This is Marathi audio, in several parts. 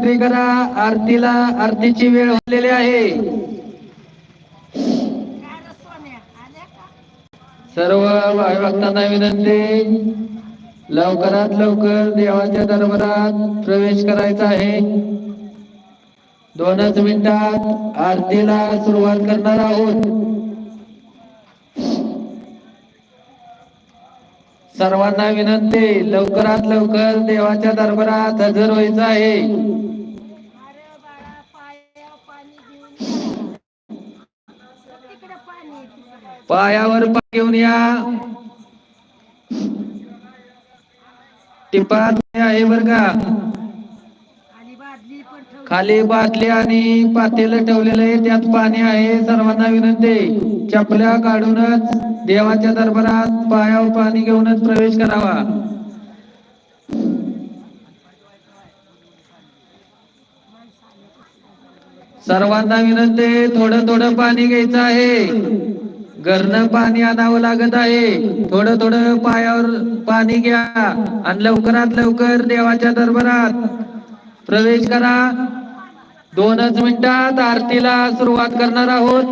एंट्री करा. आरतीला आरतीची वेळ झालेली आहे. सर्व भावी भक्तांना विनंती. लवकरात लवकर देवाच्या दरबारात प्रवेश करायचा आहे. दोनच मिनिटात आरतीला सुरुवात करणार आहोत. सर्वांना विनंती लवकरात लवकर देवाच्या दरबारात हजर व्हायचं आहे. पायावर घेऊन या. टिपात आहे बर का आणि बादली पण ठेवली. खाली बाटली आणि पातेलं ठेवलेलं आहे. त्यात पाणी आहे. सर्वांना विनंती चपल्या काढूनच देवाच्या दरबारात पायावर पाणी घेऊनच प्रवेश करावा. सर्वांना विनंती थोडं थोडं पाणी घ्यायचं आहे. घरनं पाणी आणावं लागत आहे. थोडं थोडं पायावर पाणी घ्या. आणि लवकरात लवकर देवाच्या दरबारात प्रवेश करा. दोनच मिनिटात आरतीला सुरुवात करणार आहोत.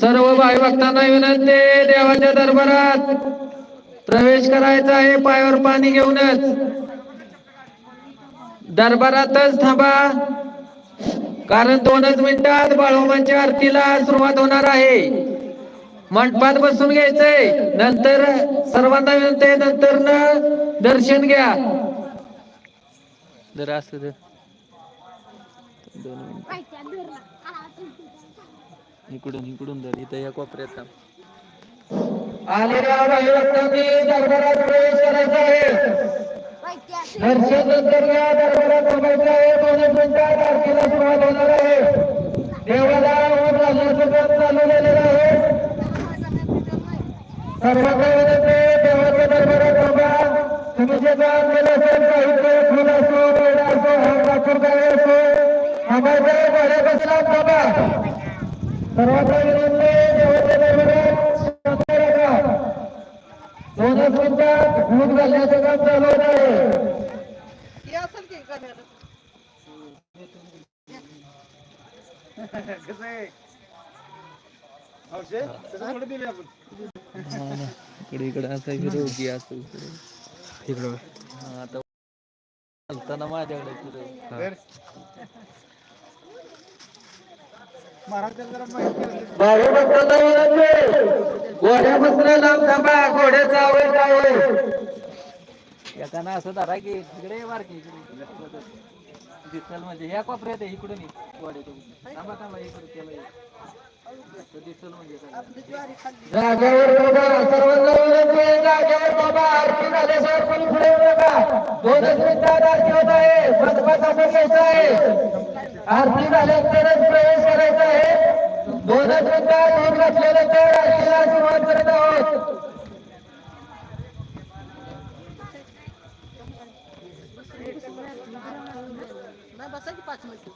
सर्व भाई भक्तांना विनंती देवाच्या दरबारात प्रवेश करायचा आहे पायावर पाणी घेऊनच. दरबारातच थांबा कारण दोनच मिनिटात बाळोमांच्या आरतीला सुरुवात होणार आहे. मंडपात बसून घ्यायचंय नंतर सर्वांना विनंती आहे, नंतर न दर्शन घ्या जरा असं. दोन इकडून इकडून धर इथं या कोपऱ्यात. आलेल्या दरबारात प्रवेश करायचा आहे पायथ्यात. दर्शन नंतर या दरबारात थांबायचं आहे दोनच मिनिटात आरतीला सुरुवात होणार आहे देवाला चालू झालेलं आहे, देवाच्या दरबारात थांबा तुम्ही जे काम केलं असेल साहित्य फुल असो बेड असो हात लाकूड काय असो थांबायचं आहे? बसला थांबा सर्वांना विनंती देवाच्या दरबारात शांत दोनच मिनिटात भूत घालण्याचं काम चालू होत आहे इकडे इकडे असं विरोधी असं इकडे. आता चालताना माझ्याकडे फिरव. घोड्या बसण्या लांब थांबा घोड्याचा आवाज काय होय एकानं असं धरा की इकडे मार की इकडे दिसल म्हणजे ह्या कोपऱ्यात आहे इकडून थांबा थांबा इकडे त्याला जागेवर बाबा सर्वांना विनंती आहे, जागेवर बाबा आरती झाल्याशिवाय कोणी पुढे येऊ नका. दोनच मिनिटात आरती होत आहे मंडपात आपण आहे. आरती झाल्यानंतरच प्रवेश करायचा आहे. दोनच मिनिटात दूध घातल्यानंतर आरतीला सुरुवात करत आहोत. बसा की पाच मिनिटं.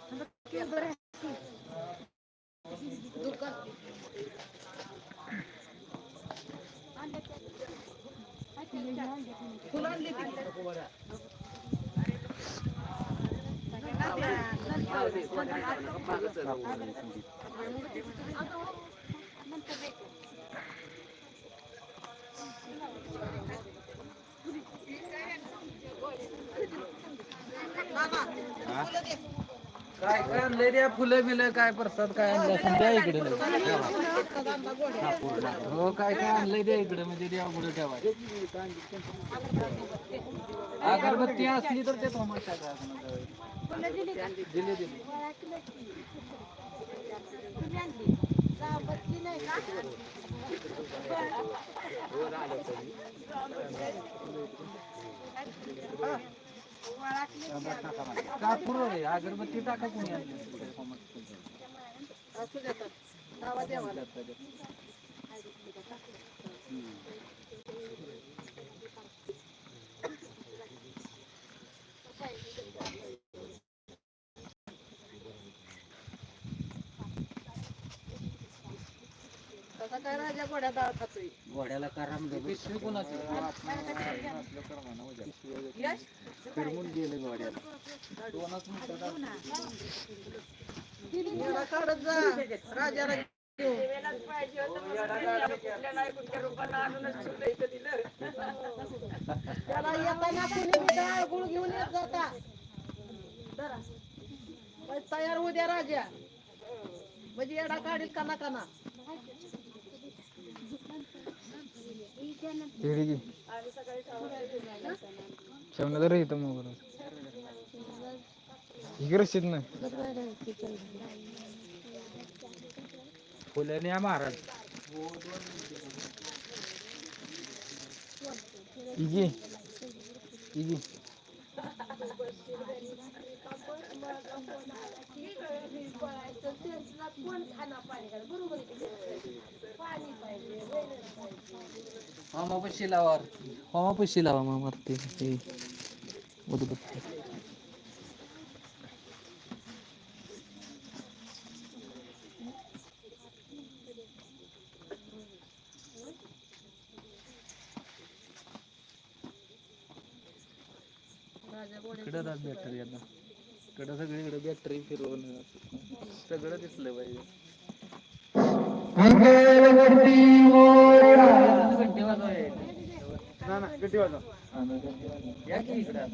मामा काय काय आणलंय द्या फुलं बिलं? काय प्रसाद काय आणलं असेल द्या इकडे. हो काय काय आणलंय द्या इकडे. म्हणजे द्या पुढे ठेवा. अगरबत्ती असली तर ते थोमस टाका दिले दिले. नाही अगरबत्ती टाका कोणी आणली? गोड्या डाळ खातोय घोड्याला कराम पिशवी कोणाची? फिरवून गेले घोड्याला दोनच याला काढत जा. राजाला घेऊन. त्याला येताना कुणी बी डाळ गुळ घेऊन येत जाता. तयार होऊ द्या राजा. म्हणजे येडा काढील काना काना शेवना तर येतं मग इकडे शेत ना. फुल्याने या महाराज. इगी इगी मामा पशी लावा मामा पशी लावा मामा ते हे उदबत्ती इकडं राहत बॅटरी आता. इकडं सगळीकडे बॅटरी फिरवून सगळं दिसलं पाहिजे. घंटी या की इकडं.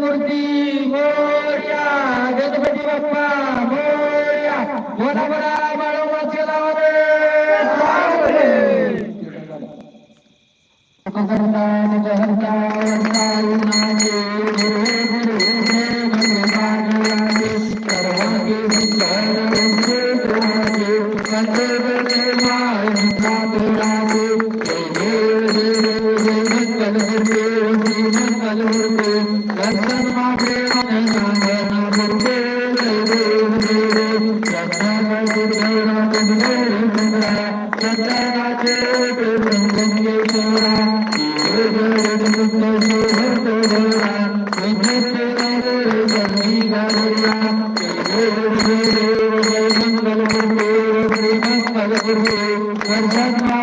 मूर्ती मोर्या गणपती बाप्पा मोर्या बोला बोला बाळोबाचे लावले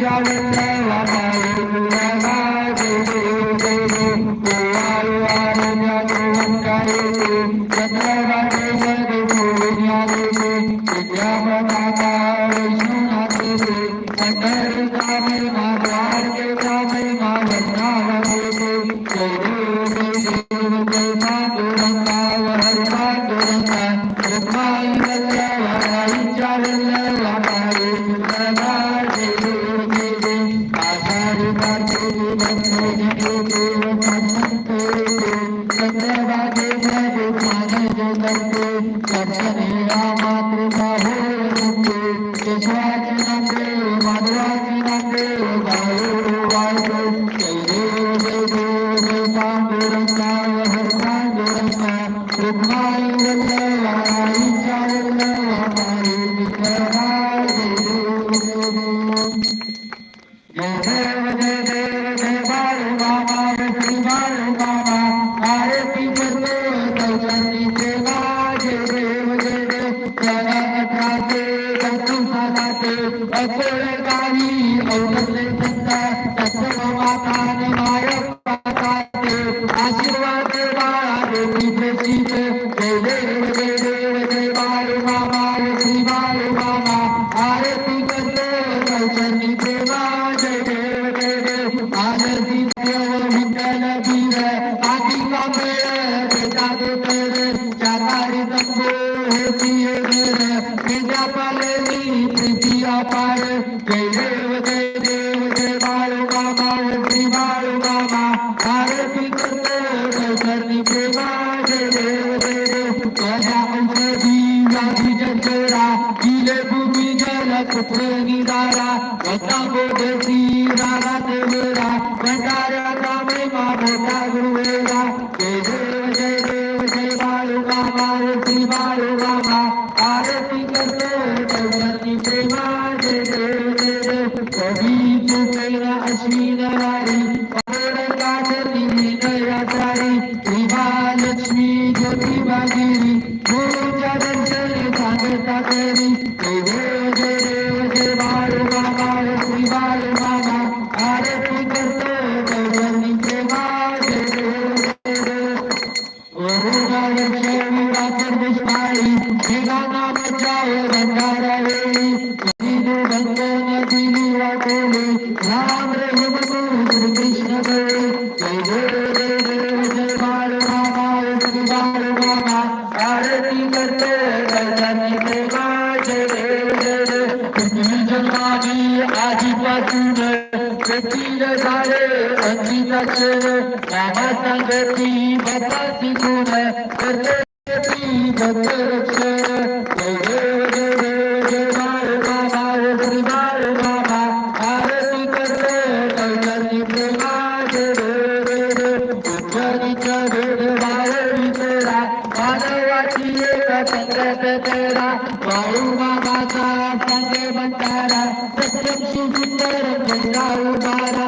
जावे Thank you. Música é चंद्रपेरा वाळू बाबाचा संगे बंधारा सत्यक्षी सुंदर चंद्रा उभारा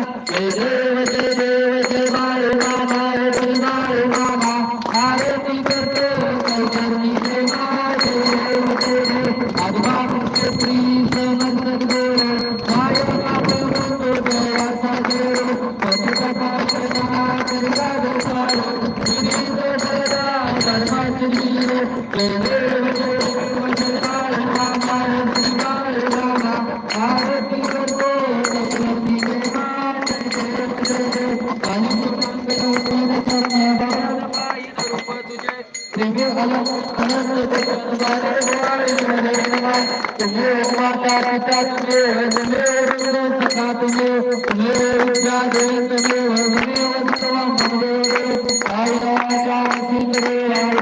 I'm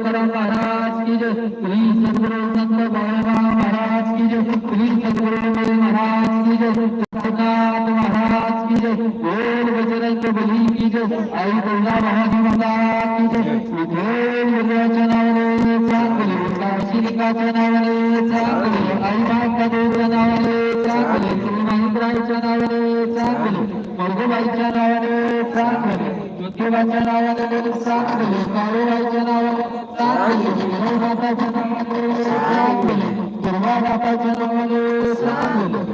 माऊराच्या नावाने सात दिली विनोबाच्या नावाने सात दिली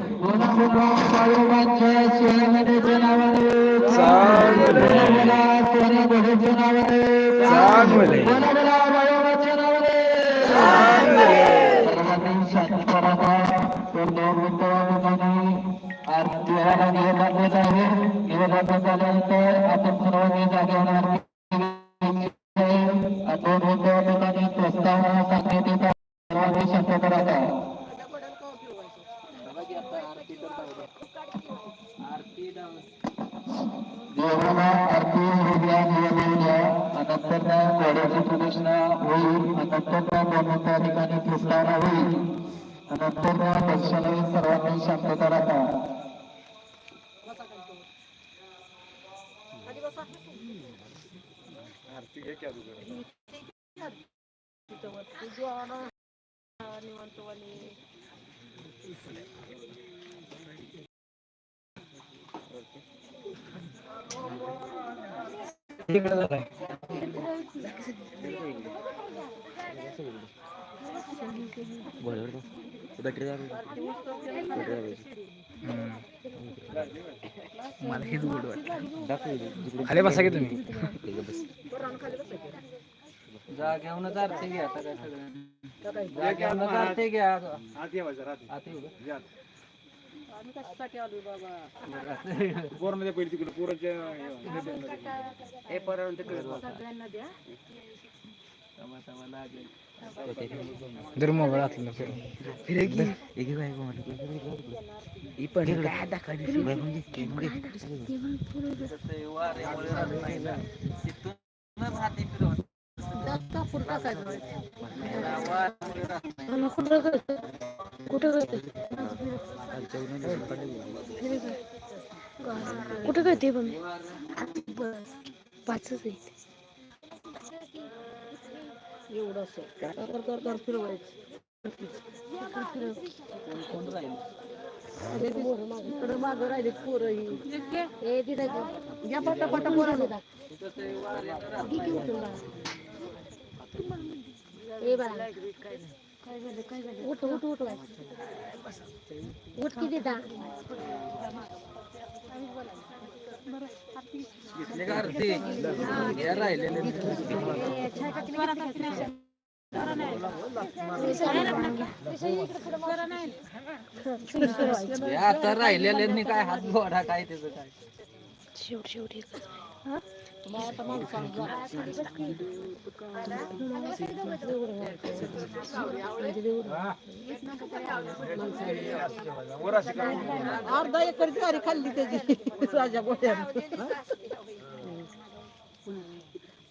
आज आपण सर्वांनी जागे होणार आरती होऊ द्या निवेदन मला हेच गोड वाटतं. खाली बसा की तुम्ही. जाग्यावरच आरती घ्या आता काय सगळं. जाग्यावरच आरती घ्या आत. येऊ का? पोरांमध्ये पहिली तिकडे पोराच्या हे पर्यंत तमा तमा लागेल. दर मोबाईल आतलं कसं आहे, वाऱ्यामुळे राहत नाही ना. तिथूनच हाती फिरवत. कापूर टाकायचं वाऱ्यामुळे राहत नाही. कुठं कळते पण? पाचच एवढं फिरवायचं मागं राहिले पोरं ही. या पोरं कसं आहे, वाऱ्यानं राहत नाही. ए बाळा काय झालं काय झालं उठ उठ उठ बाई. उठ किती दा घेतली का आरती? घ्या राहिलेले. हे आता राहिलेल्यांनी काय हात जोडा काय त्याचं काय शेवट शेवटी अर्धा एकर ज्वारी खाल्ली त्याची राजा गोट्यानं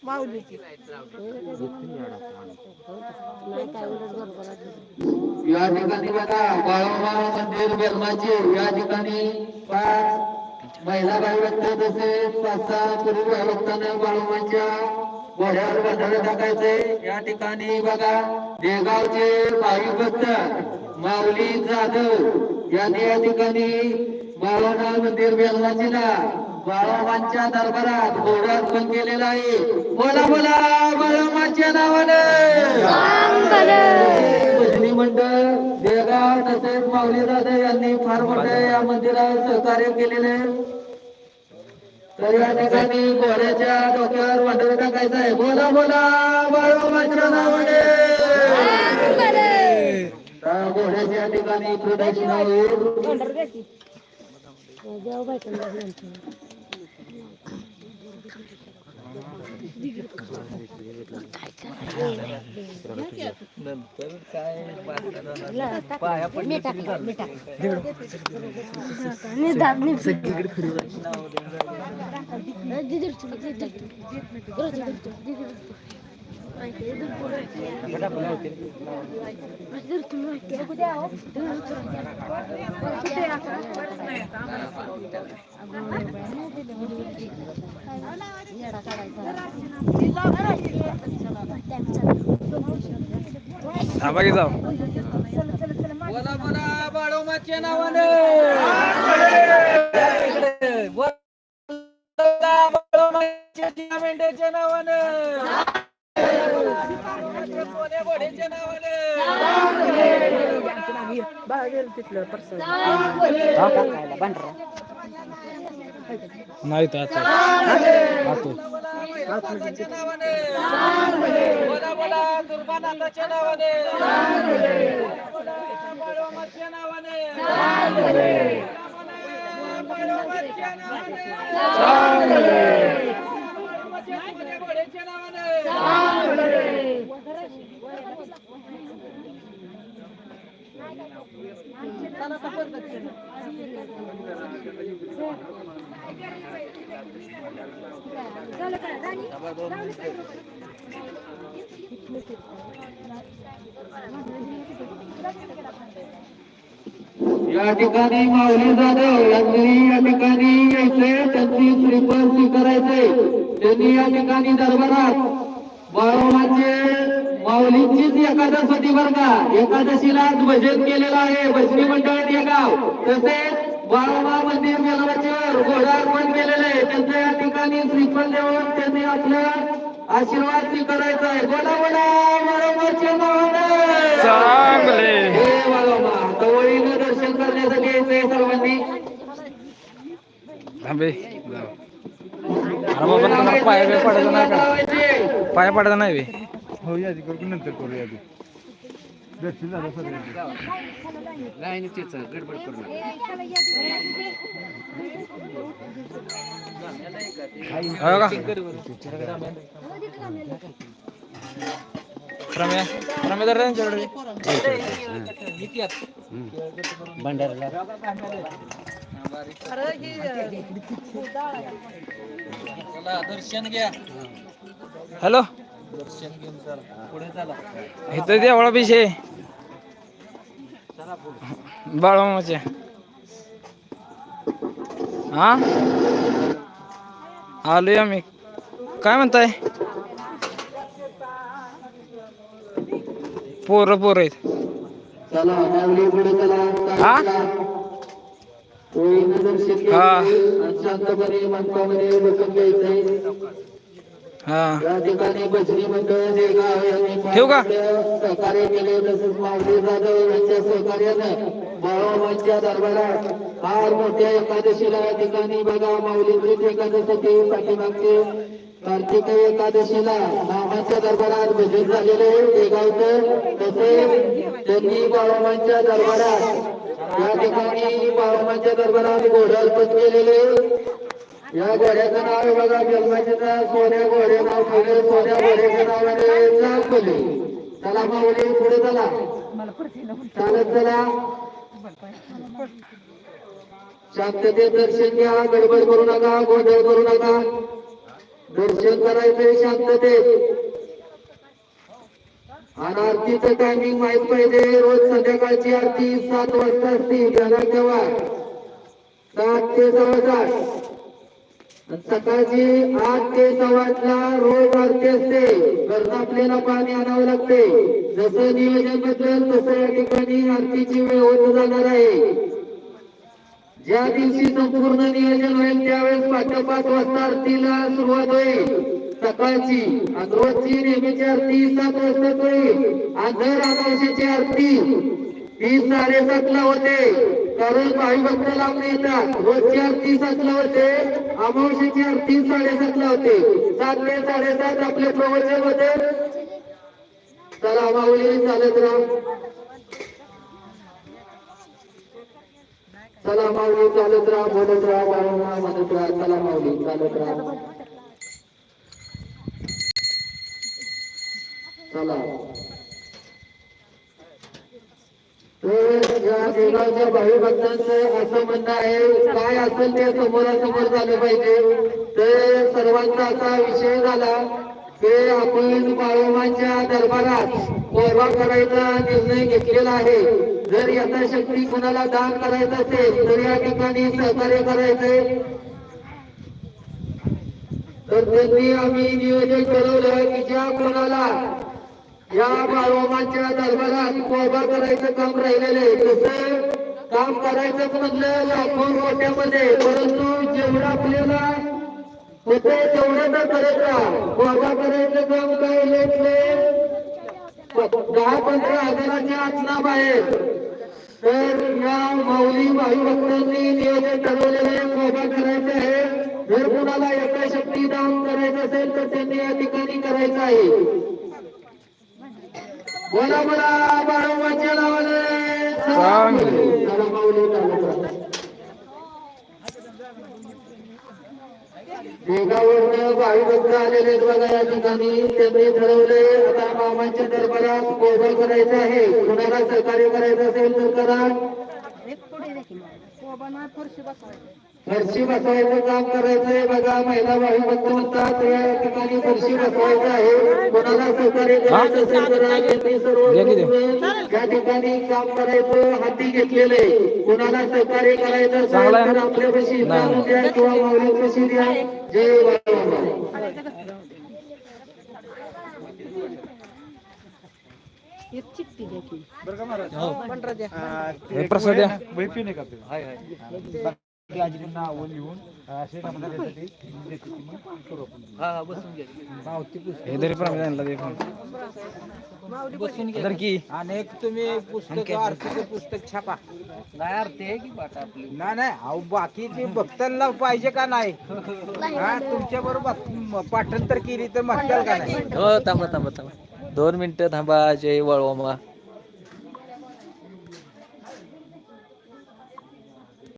माऊलीची या ठिकाणी बघा बाळोबा मंदिर बेलमाची या ठिकाणी पाच महिला भाई जसे पाच सहा पुरुष भाई बाळूमांच्या घोड्यावर बंधारे टाकायचे या ठिकाणी बघा देगावचे भाई माऊली जाधव यांनी या ठिकाणी बाळोबा मंदिर बेलमाचीला बाळोबांच्या दरबारात घोडा अर्पण केलेला आहे बोला बोला बाळोबांच्या नावाने भजनी मंडळ देगाव तसेच माऊली दादा यांनी फार मोठे या मंदिरात सहकार्य केलेले आहे. तर या ठिकाणी घोड्याच्या डोक्यावर मंडळ टाकायचं आहे. बोला बोला घोड्याच्या ठिकाणी प्रदक्षिणा नंतर काय पाया पडली. थांबा जाऊ. बोला बोला बाळोमाच्या नावानं. बाळोमाच्या मेंढ्याच्या नावानं. सोन्या घोड्याच्या नावानं. नाही तर आता. आतो. दुर्गानाथाच्या नावाने. बोला बोला दुर्गानाथाच्या नावाने. बोला बाळोमाच्या नावाने. या ठिकाणी माऊली जाधव यांनी या ठिकाणी यायचे त्यांची श्रीफळ स्वीकारायचे त्यांनी या ठिकाणी दरबारात बाळोमाचे माऊलींचीच एकादशी बर का एकादशीला भजन केलेलं आहे. भजनी मंडळात हे गाव तसेच बाळोबा मंदिर मेलवाच्यावर घोडा अर्पण केलेलं आहे. त्यांचं या ठिकाणी श्रीफळ देऊन त्यांनी आपलं आशीर्वाद स्वीकारायचा आहे. बोला बोला चांगले. हे बाळोबा दर्शन करण्यासाठी यायचंय सर्वांनी. थांबे. अरे बाबा तुम्हाला पाया बिया पडायचं नाही का. पाया पडायचं नाही बे. हो यादी करू नंतर करू यादी दर्शन झालं सगळं हो का? रम्या रम्या जरा दर्शन घ्या. हॅलो. दर्शन घेऊन चला. पुढे चला. इथं देवळा विषय बाळमामाच्या हा? आलोय आम्ही. काय म्हणताय? पोरं पोरं आहेत. चला माऊली पुढे चला. हा? ओळीनं आणि शांतपणे बसून घ्यायचंय या ठिकाणी भजनी मंडळ जे गाव यांनी ठेवू का? सहकार्य केले तसेच माऊली जाधव यांच्या सहकार्यानं बाळोबांच्या दरबारात फार मोठ्या एकादशीला या ठिकाणी बघा माऊली एकादशी पाठीमागचे कार्तिक एकादशीला नामांच्या दरबारात भजन झालेले ते गावचं तसेच त्यांनी बाळोबांच्या दरबारात या ठिकाणी बाळोबांच्या दरबारात घोडे अर्पण केलेले या घोड्याचं नाव आहे बघा जन्माचे सोन्या घोडे नाव ठेवले सोन्या घोड्याच्या नावाने चालवले चला माऊली पुढे चला. चालत चला. शांततेत दर्शन घ्या गडबड करू नका गोंधळ करू नका. दर्शन करायचंय शांततेत. आणि आरतीचं टायमिंग माहीत पाहिजे. रोज संध्याकाळची आरती सात वाजता असते. ध्यानात ठेवा सात ते सव्वा सात. सकाळची आठ ते सव्वाला रोज आरती असते. घरनं आपल्याला पाणी आणावं लागते. जसं नियोजन बदल तसं या ठिकाणी आरतीची वेळ होत जाणार आहे. ज्या दिवशी संपूर्ण नियोजन होईल त्यावेळेस पाच पाच वाजता आरतीला सुरुवात होईल. सकाळची आणि रोजची नेहमीची आरती सात वाजता होईल आणि दर अमावस्याची आरती ती साडेसातला होते. कारण भाई भक्त लावून येतात. रोजची आरती सातला होते. अमावस्याची आरती साडेसातला होते. सात ते साडेसात आपले प्रवचन होते चला माऊली चालत राहा. चला माऊली चालत राहा. बोलत राहा. म्हणत राहा. चला माऊली चालत राहा चला तर या देवाच्या भावी भक्तांचं असं म्हणणं आहे. काय असेल ते समोरासमोर झालं पाहिजे. ते सर्वांचा असा विषय झाला ते आपण बाळोमाच्या दरबारात कोरवा करायचा निर्णय घेतलेला आहे. जर यथाशक्ती कुणाला दान करायचं असेल तर या ठिकाणी सहकार्य करायचंय. तर त्यांनी आम्ही नियोजन ठरवलं की ज्या कोणाला या बाळोमाच्या दरबारात कोबा करायचं काम राहिलेलं आहे. तसं काम करायचंच म्हणलं लाखो मोठ्यामध्ये परंतु जेवढं आपल्याला होते तेवढं तर करत राहा. कोबा करायचं काम काय लेट दहा पंधरा हजाराच्या आसना बाहेर. तर या माऊली भाई भक्तांनी नियोजन ठरवलेले कोबा करायचे आहे. जर कुणाला एका शक्ती दान करायचं असेल तर त्यांनी या ठिकाणी करायचं आहे. बोला बोला बाळोबाच्या नावाने भावी भक्त आलेले आहेत बघा या ठिकाणी. त्यांनी ठरवले आता मामांच्या दरबारात कोबा करायचं आहे. कुणाला सहकार्य करायचं असेल तर करा. फरशी बसवायची काम करायचंय. बघा महिला भावी भक्त म्हणतात या ठिकाणी फरशी बसवायचं आहे. कोणाला सहकार्य करायचं असेल करा त्यांनी सर्व मिळून या ठिकाणी काम करायचं हाती घेतलेले कोणाला सहकार्य करायचं असेल तर नाही. द्या किंवा माऊलीपाशी द्या. जय बाबा हे. प्रसाद द्या. नये का ते? नावं लिहून असे. हा तरी पण आणला की अनेक तुम्ही पुस्तक पुस्तक छापा. नाही अर्थ आहे की बाटा आपली? ना नाही अहो बाकी ते भक्तांना पाहिजे का नाही? हा तुमच्या बरोबर पाठांतर केली तर म्हणताल का नाही? हो थांबा थांबा थांबा. दोन मिनिटं थांबा जय वळवा